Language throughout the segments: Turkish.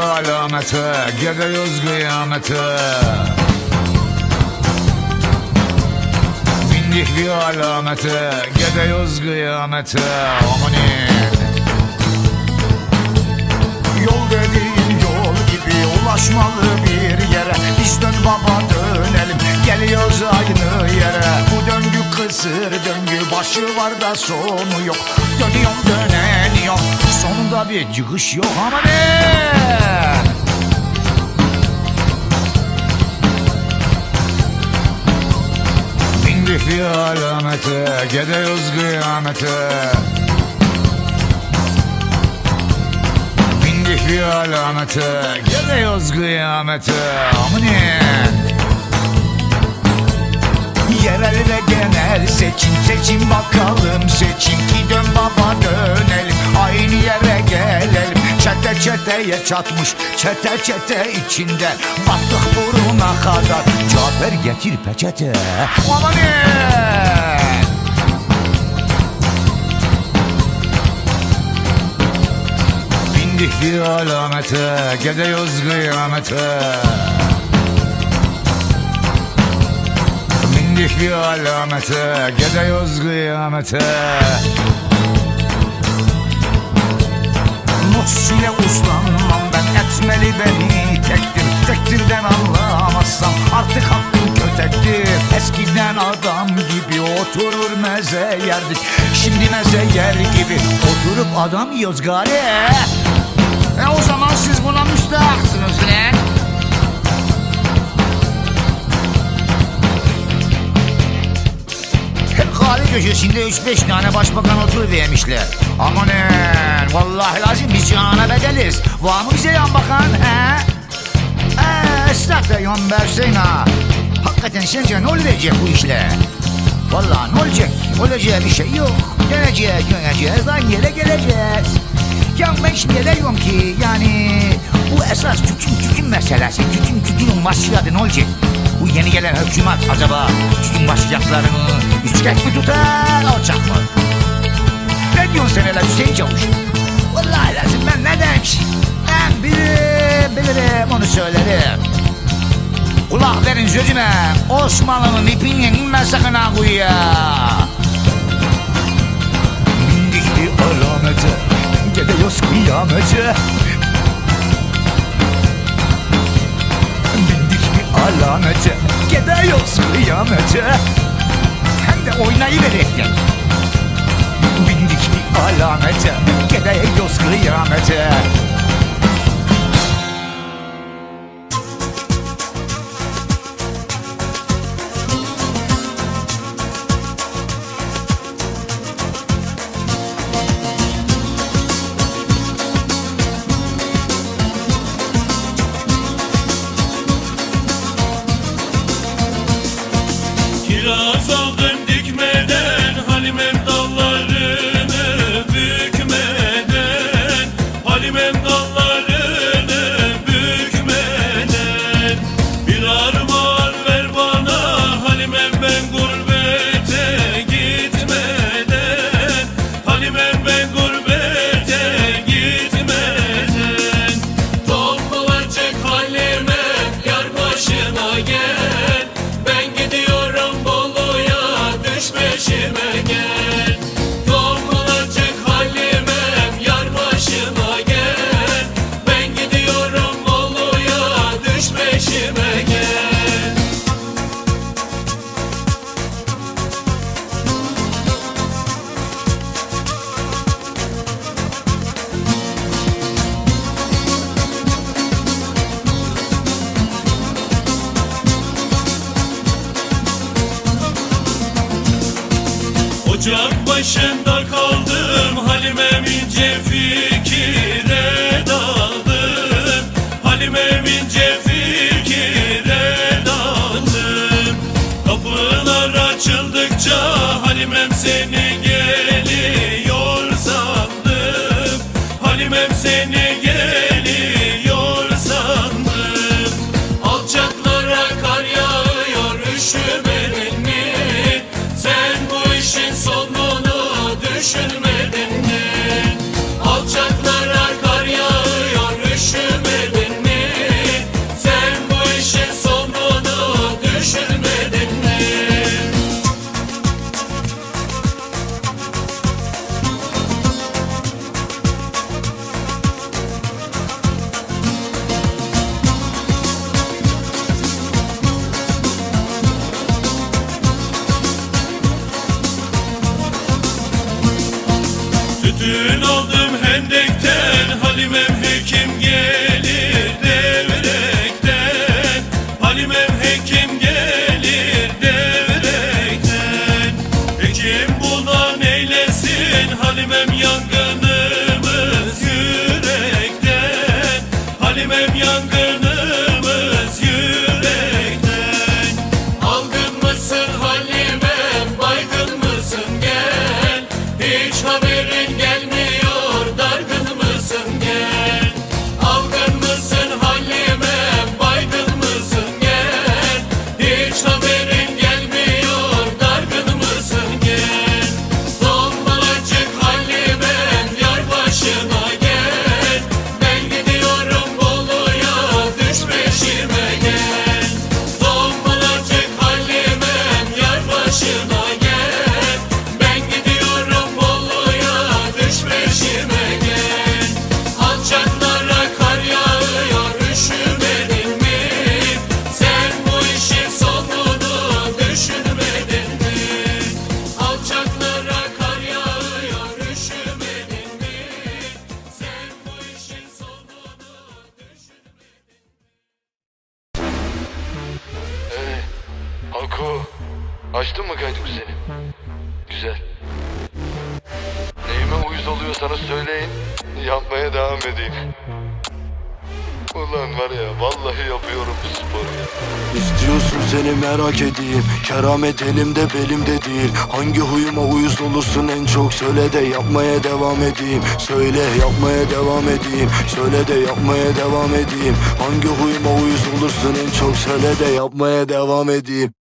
Bir alamete Gidiyoruz kıyamete. Bindik bir alamete Gidiyoruz kıyamete. Amanin Yol dediğin yol gibi ulaşmalı bir yere. Biz dön baba dönelim. Geliyoruz aynı yere. Bu döngü kısır döngü başı var da sonu yok. Dönüyorum döneniyorum sonunda bir çıkış yok ama ne? Bindik bir alamete Gidiyoruz kıyamete. Bindik bir alamete Gidiyoruz kıyamete. Amanin Yerel genel seçim seçim bakalım. Seçim ki dön baba dönelim. Aynı yere gelelim. Çete çeteye çatmış çete çete içinde. Battık buruna kadar. Cafer getir peçete. Amanin Bindik bir alamete Gidiyoruz kıyamete Bindik bir alamete Gidiyoruz kıyamete Nus ile uslanmam ben etmeli beni tektir. Tektirden anlamazsam artık hakkım kötektir. Eskiden adam gibi oturur meze yerdik. Şimdi meze yer gibi oturup adam yiyoruz gari E o zaman siz buna müstahaksınız lan kahve köşesinde 3-5 tane başbakan oturuvermişler Amanın vallahi lazım biz cihana bedeliz Var mı bize yan bakan he? Eee yan versin ha Hakikaten sence ne olacak bu işle? Vallahi ne olacak? Olacağı bir şey yok. Döneceğiz, döneceğiz, aynı yere geleceğiz. Ya ben şimdi ne diyorum ki yani bu esas tütün tütün meselesi. Tütün tütünün başladı ne olacak? Bu yeni gelen hükümet acaba tütün başlayacaklarını üçgeç mi tutar, alacak mı? Ne diyorsun sen hele Hüseyin Çavuş? Vallahi lazım ben ne ki? Ben bilirim, bilirim onu söylerim. Kulak verin sözüme. Osmanlı'nın ipini inme sakın ha kuyuya. Bindik bir alamete. Gidiyoruz kıyamete. Gidiyoruz kıyamete. Hem de oynayıverekten. Bindik bir alamete. Gidiyoruz kıyamete. Ocak başında kaldım Halimem ince fikire daldım. Halimem ince fikire daldım. Kapılar açıldıkça Halimem seni Haku, açtın mı kaydı seni? Güzel. Neyime uyuz oluyorsanız söyleyin, yapmaya devam edeyim. Ulan var ya, vallahi yapıyorum bu sporu ya. İstiyorsun seni merak edeyim Keramet elimde belimde değil Hangi huyuma uyuz olursun en çok Söyle de yapmaya devam edeyim Söyle yapmaya devam edeyim Söyle de yapmaya devam edeyim Hangi huyuma uyuz olursun en çok Söyle de yapmaya devam edeyim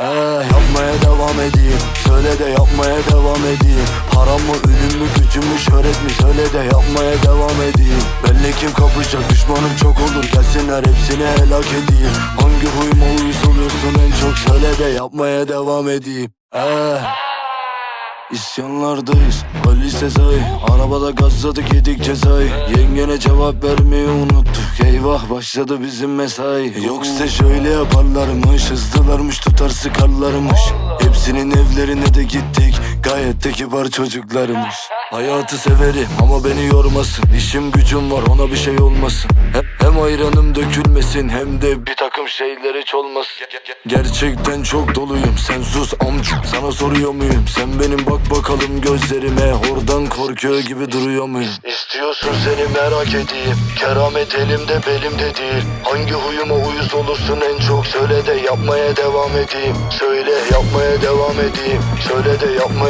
He yapmaya devam edeyim. Söyle de yapmaya devam edeyim. Param mı ölüm mü gücüm mü şöhret mi? Söyle de yapmaya devam edeyim. Belli kim kapışacak düşmanım çok olur. Gelsinler hepsini helak edeyim. Hangi huyuma uyuz oluyorsun en çok? Söyle de yapmaya devam edeyim. Eh. İsyanlardayız Ali Sezai. Arabada gazladık yedik cezayı Yengene cevap vermeyi unuttuk Eyvah başladı bizim mesai. Yoksa şöyle yaparlarmış Hızlılarmış tutar sıkarlarmış Hepsinin evlerine de gittik Gayet de kibar çocuklarmış Hayatı severim ama beni yormasın. İşim gücüm var ona bir şey olmasın. Hem, hem ayranım dökülmesin Hem de bir takım şeyler hiç olmasın. Gerçekten çok doluyum. Sen sus amca sana soruyor muyum? Sen benim bak bakalım gözlerime. Oradan korkuyor gibi duruyor muyum? İstiyorsun seni merak edeyim. Keramet elimde belimde değil. Hangi huyuma uyuz olursun en çok? Söyle de yapmaya devam edeyim. Söyle yapmaya devam edeyim. Söyle de yapmaya